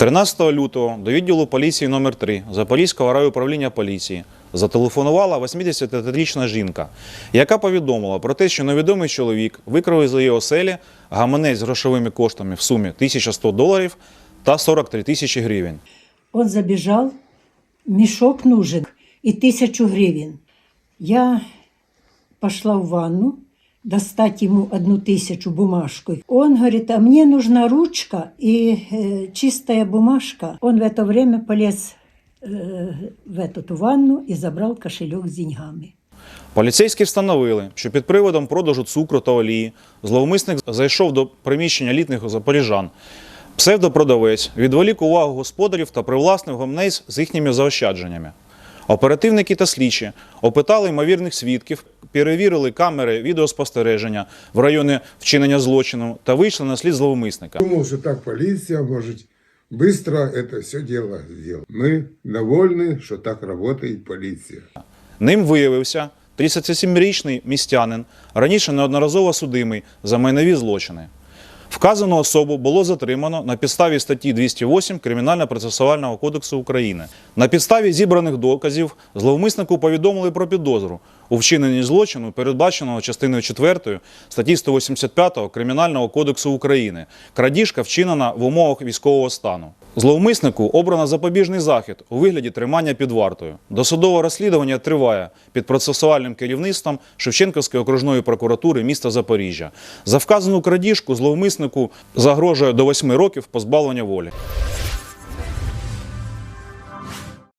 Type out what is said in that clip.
13 лютого до відділу поліції номер 3 Запорізького райуправління поліції зателефонувала 83-річна жінка, яка повідомила про те, що невідомий чоловік викрав із її оселі гаманець з грошовими коштами в сумі 1100 доларів та 43 тисячі гривень. Он забежал, мешок нужен и тысячу гривен. Я пошла в ванну достать ему одну тысячу бумажку. Он говорит, а мне нужна ручка и э, чистая бумажка. Он в это время полез э, в эту ванну и забрал кошелек с деньгами. Поліцейські встановили, що під приводом продажу цукру та олії зловмисник зайшов до приміщення літніх запоріжан. Псевдопродавець відволік увагу господарів та привласнив гамнець з їхніми заощадженнями. Оперативники та слідчі опитали ймовірних свідків, перевірили камери відеоспостереження в районі вчинення злочину та вийшли на слід зловмисника. Думал, что так полиция может быстро это все дело сделать. Мы довольны, что так работает полиция. Ним виявився 37-річний містянин, раніше неодноразово судимий за майнові злочини. Вказану особу було затримано на підставі статті 208 Кримінально-процесуального кодексу України. На підставі зібраних доказів зловмиснику повідомили про підозру у вчиненні злочину, передбаченого частиною 4 статті 185 Кримінального кодексу України. Крадіжка вчинена в умовах військового стану. Зловмиснику обрано запобіжний захід у вигляді тримання під вартою. Досудове розслідування триває під процесуальним керівництвом Шевченківської окружної прокуратури міста Запоріжжя. За вказану крадіжку зловмиснику загрожує до 8 років позбавлення волі.